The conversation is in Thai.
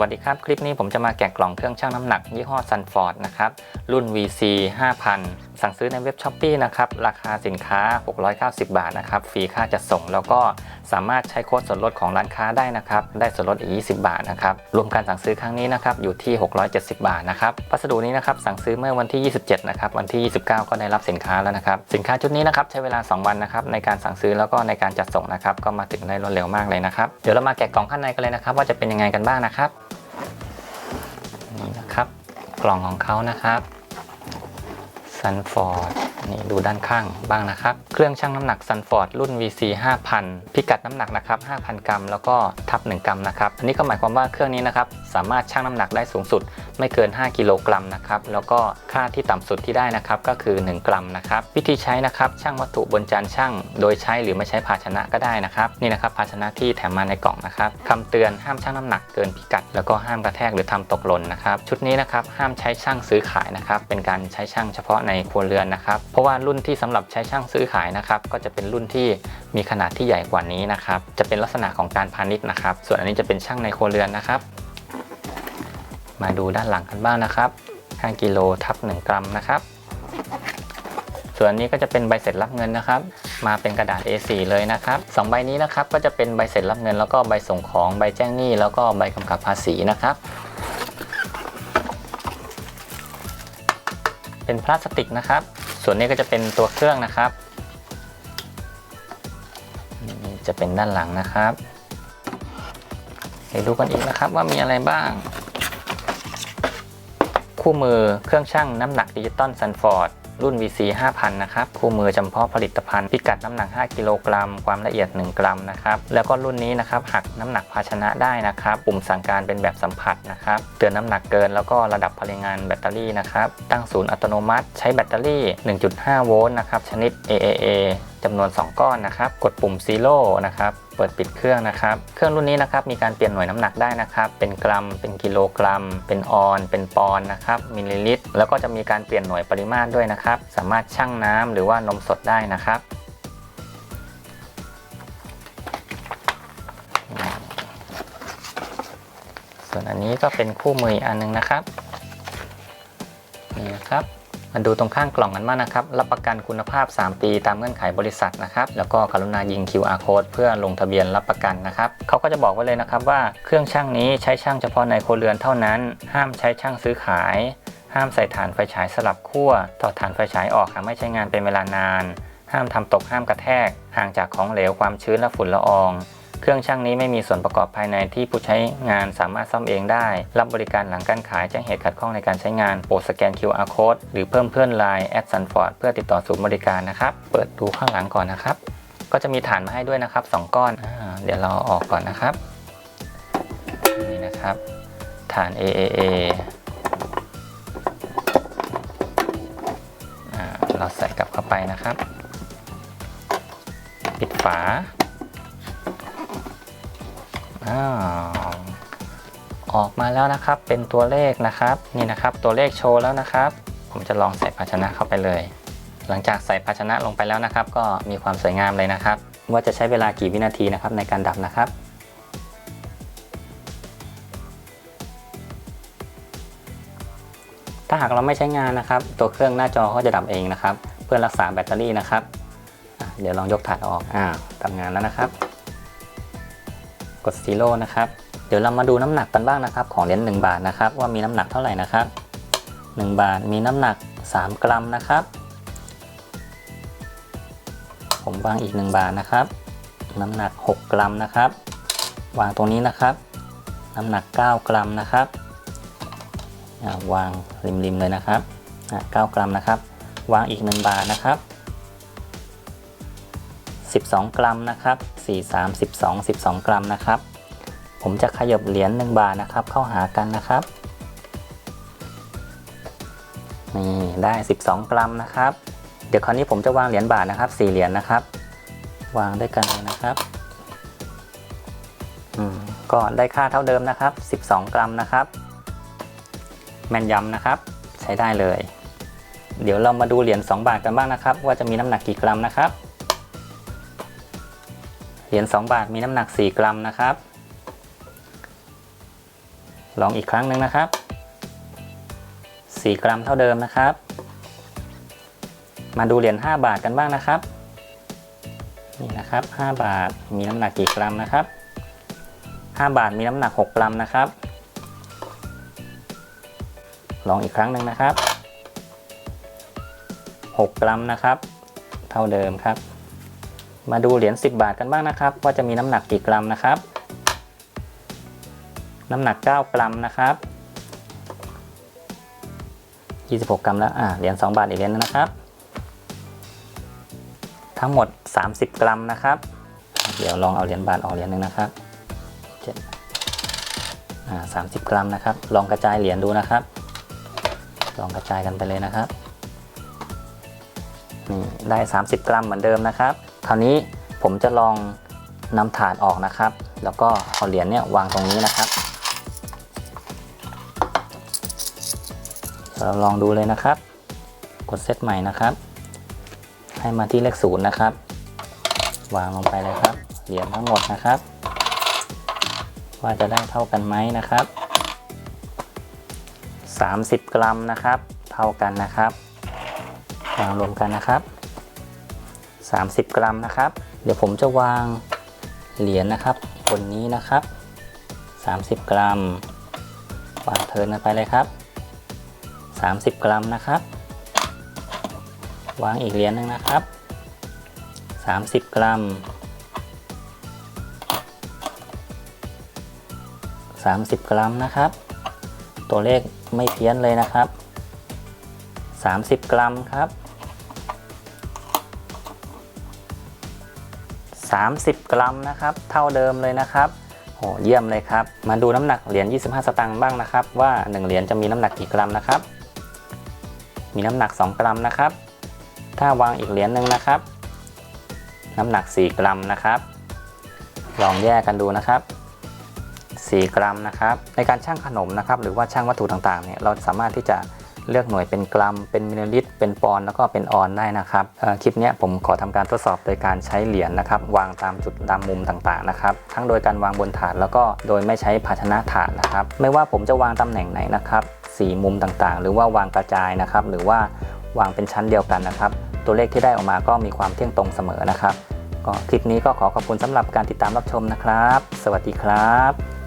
วัสดีครับ คลิปนี้ผมจะมาแกะกล่องเครื่องชั่งน้ำหนักยี่ห้อ Sunford นะครับ รุ่น VC 5000 สั่งซื้อในเว็บ s h อ p e e นะครับ ราคาสินค้า 690 บาทนะครับ ฟรีค่าจัดส่ง แล้วก็สามารถใช้โค้ดส่วนลดของร้านค้าได้นะครับ ได้ส่วนลดอีก 20 บาทนะครับ รวมการสั่งซื้อครั้งนี้นะครับ อยู่ที่ 670 บาทนะครับ พัสดุนี้นะครับ สั่งซื้อเมื่อวันที่ 27 นะครับ วันที่ 29 ก็ได้รับสินค้าแล้วนะครับ สินค้าชุดนี้นะครับ ใช้เวลา 2 วันนะครับ ในการสั่งซื้อแล้วก็ในการจัดส่งนะครับ ก็มาถึงได้รวดเร็วมากเลยนะครับ เดี๋ยวเรามาแกะกล่องข้างในกันเลยนะครับ ว่าจะเป็นยังไงกันบ้างนะครับ นี่นะครับ กล่องของเขานะครับ Sunford นี่ดู นี่ดูด้านข้างบ้างนะครับ เครื่องชั่งน้ำหนัก Sunford รุ่น VC 5000 พิกัดน้ำหนักนะครับ 5,000 กรัม แล้วก็ทับ 1 กรัมนะครับ อันนี้ก็หมายความว่าเครื่องนี้นะครับ สามารถชั่งน้ำหนักได้สูงสุด ไม่เกิน 5 กิโลกรัมนะครับ แล้วก็ค่าที่ต่ำสุดที่ได้นะครับ ก็คือ 1 กรัมนะครับ วิธีใช้นะครับชั่งวัตถุบนจานชั่ง โดยใช้หรือไม่ใช้ภาชนะก็ได้นะครับ นี่นะครับภาชนะที่แถมมาในกล่องนะครับคำเตือนห้ามชั่งน้ำหนักเกินพิกัด แล้วก็ห้ามกระแทกหรือทำตกหล่นนะครับ ชุดนี้นะครับห้ามใช้ช่างซื้อขายนะครับ เป็นการใช้ช่างเฉพาะในครัวเรือนนะครับเพราะว่ารุ่นที่สำหรับใช้ช่างซื้อขายนะครับก็จะเป็นรุ่นที่มีขนาดที่ใหญ่กว่านี้นะครับจะเป็นลักษณะของการพาณิชย์นะครับ ส่วนอันนี้จะเป็นช่างในครัวเรือนนะครับ มาดูด้านหลังกันบ้างนะครับ5กิโลทับ1กรัมนะครับส่วนนนี้ก็จะเป็นใบเสร็จรับเงินนะครับ มาเป็นกระดาษ A4 เลยนะครับสองใบนี้นะครับก็จะเป็นใบเสร็จรับเงิน แล้วก็ใบส่งของใบแจ้งหนี้แล้วก็ใบกำกับภาษีนะครับ เป็นพลาสติกนะครับ ส่วนนี้ก็จะเป็นตัวเครื่องนะครับนี่จะเป็นด้านหลังนะครับไปดูกันอีกนะครับว่ามีอะไรบ้าง คู่มือเครื่องชั่งน้ำหนักดิจิตอลซันฟอร์ด รุ่น VC 5000 นะครับ คู่มือจำเพาะผลิตภัณฑ์ พิกัดน้ำหนัก 5 กิโลกรัม ความละเอียด 1 กรัมนะครับ แล้วก็รุ่นนี้นะครับ หักน้ำหนักภาชนะได้นะครับ ปุ่มสั่งการเป็นแบบสัมผัสนะครับ เตือนน้ำหนักเกิน แล้วก็ระดับพลังงานแบตเตอรี่นะครับ ตั้งศูนย์อัตโนมัติ ใช้แบตเตอรี่ 1.5 โวลต์นะครับ ชนิด AAA จำนวน 2 ก้อนนะครับ กดปุ่ม Zero นะครับ เปิดปิดเครื่องนะครับ เครื่องรุ่นนี้นะครับมีการเปลี่ยนหน่วยน้ำหนักได้นะครับ เป็นกรัม เป็นกิโลกรัม เป็นออน เป็นปอนนะครับ มิลลิลิตร แล้วก็จะมีการเปลี่ยนหน่วยปริมาตรด้วยนะครับ สามารถชั่งน้ำหรือว่านมสดได้นะครับส่วนอันนี้ก็เป็นคู่มืออันหนึงนะครับ นี่นะครับ มาดูตรงข้างกล่องกันบ้างนะครับ รับประกันคุณภาพ 3 ปีตามเงื่อนไขบริษัทนะครับ แล้วก็กรุณายิง QR code เพื่อลงทะเบียนรับประกันนะครับเขาก็จะบอกไว้เลยนะครับว่าเครื่องช่างนี้ใช้ช่างเฉพาะในครเรือนเท่านั้น ห้ามใช้ช่างซื้อขาย ห้ามใส่ถ่านไฟฉายสลับขั้วถอดถ่านไฟฉายออกหากไม่ใช้งานเป็นเวลานาน ห้ามทำตกห้ามกระแทก ห่างจากของเหลวความชื้นและฝุ่นละออง เครื่องช่างนี้ไม่มีส่วนประกอบภายในที่ผู้ใช้งานสามารถซ่อมเองได้ รับบริการหลังการขายแจ้งเหตุขัดข้องในการใช้งานโปรดสแกน QR code หรือเพิ่มเพื่อน Line แอดซันฟอร์ดเพื่อติดต่อศูนย์บริการนะครับ เปิดดูข้างหลังก่อนนะครับ ก็จะมีฐานมาให้ด้วยนะครับ 2 ก้อนอเดี๋ยวเราอาออกก่อนนะครับ นี่นะครับ ฐาน AAA อ่าเราใส่กลับเข้าไปนะครับ ปิดฝา อ้าวออกมาแล้วนะครับเป็นตัวเลขนะครับนี่นะครับ ตัวเลขโชว์แล้วนะครับ ผมจะลองใส่ภาชนะเข้าไปเลย หลังจากใส่ภาชนะลงไปแล้วนะครับ ก็มีความสวยงามเลยนะครับ ว่าจะใช้เวลากี่วินาทีนะครับในการดับนะครับถ้าหากเราไม่ใช้งานนะครับ ตัวเครื่องหน้าจอก็จะดับเองนะครับ เพื่อรักษาแบตเตอรี่นะครับ เดี๋ยวลองยกถาดออกอ่าทำงานแล้วนะครับ กดซีโร่นะครับ เดี๋ยวเรามาดูน้ำหนักกันบ้างนะครับ ของเหรียญ1บาทนะครับ ว่ามีน้ำหนักเท่าไหร่นะครับ 1 บาทมีน้ำหนัก 3 กรัมนะครับ ผมวางอีก 1 บาทนะครับ น้ำหนัก 6 กรัมนะครับ วางตรงนี้นะครับ น้ำหนัก 9 กรัมนะครับวางริมๆเลยนะครับ9กรัมนะครับ วางอีก 1 บาทนะครับ 12 กรัมนะครับ4 3 12 12 กรัมนะครับ ผมจะขยบเหรียญ1บาทนะครับ เข้าหากันนะครับนี่ได้ 12 กรัมนะครับ เดี๋ยวคราวนี้ผมจะวางเหรียญบาทนะครับ4เหรียญนะครับ วางด้วยกันเลยนะครับอืมก็ได้ค่าเท่าเดิมนะครับ 12 กรัมนะครับ แม่นยำนะครับ ใช้ได้เลย เดี๋ยวเรามาดูเหรียญ2บาทกันบ้างนะครับ ว่าจะมีน้ำหนักกี่กรัมนะครับ เหรียญ2บาทมีน้ำหนัก 4 กรัมนะครับ ลองอีกครั้งหนึ่งนะครับ 4 กรัมเท่าเดิมนะครับ มาดูเหรียญ5บาทกันบ้างนะครับนี่นะครับ 5 บาทมีน้ำหนักกี่กรัมนะครับ 5 บาทมีน้ำหนัก 6 กรัมนะครับ ลองอีกครั้งหนึ่งนะครับ 6 กรัมนะครับ เท่าเดิมครับ มาดูเหรียญ10 บาทกันบ้างนะครับ ว่าจะมีน้ำหนักกี่กรัมนะครับ น้ำหนัก 9 กรัมนะครับ 26 กรัมแล้วอ่าเหรียญ2บาทอีกเหรียญนึงนะครับ ทั้งหมด 30 กรัมนะครับ เดี๋ยวลองเอาเหรียญบาทออกเหรียญหนึ่งนะครับเจ็ดอ่า30กรัมนะครับ ลองกระจายเหรียญดูนะครับ ลองกระจายกันไปเลยนะครับนี่ได้ 30 กรัมเหมือนเดิมนะครับ คราวนี้ผมจะลองนำถาดออกนะครับ แล้วก็เอาเหรียญเนี่ยวางตรงนี้นะครับเราลองดูเลยนะครับ กดเซตใหม่นะครับ ให้มาที่เลขศูนย์นะครับ วางลงไปเลยครับ เหรียญทั้งหมดนะครับ ว่าจะได้เท่ากันไหมนะครับ 30 กรัมนะครับ เท่ากันนะครับวางรวมกันนะครับ 30 กรัมนะครับ เดี๋ยวผมจะวางเหรียญนะครับบนนี้นะครับ 30 กรัมวางเทินกันไปเลยครับ 30 กรัมนะครับ วางอีกเหรียญหนึ่งนะครับ 30 กรัม 30 กรัมนะครับ ตัวเลขไม่เพี้ยนเลยนะครับ 30 กรัมครับ 30 กรัมนะครับ เท่าเดิมเลยนะครับโอ้เยี่ยมเลยครับ มาดูน้ำหนักเหรียญ 25 สตางค์บ้างนะครับ ว่า 1 เหรียญจะมีน้ำหนักกี่กรัมนะครับ มีน้ำหนัก 2 กรัมนะครับ ถ้าวางอีกเหรียญหนึ่งนะครับ น้ำหนัก 4 กรัมนะครับ ลองแยกกันดูนะครับ 4 กรัมนะครับ ในการชั่งขนมนะครับ หรือว่าชั่งวัตถุต่างๆ เนี่ย เราสามารถที่จะ เลือกหน่วยเป็นกรัม เป็นมิลลิลิตร เป็นปอนด์แล้วก็เป็นออนได้นะครับคลิปนี้ผมขอทำการทดสอบโดยการใช้เหรียญนะครับ วางตามจุดตามมุมต่างๆนะครับ ทั้งโดยการวางบนถาดแล้วก็โดยไม่ใช้ภาชนะถาดนะครับ ไม่ว่าผมจะวางตำแหน่งไหนนะครับสี่มุมต่างๆ หรือว่าวางกระจายนะครับ หรือว่าวางเป็นชั้นเดียวกันนะครับ ตัวเลขที่ได้ออกมาก็มีความเที่ยงตรงเสมอนะครับก็คลิปนี้ก็ขอขอบคุณสำหรับการติดตามรับชมนะครับ สวัสดีครับ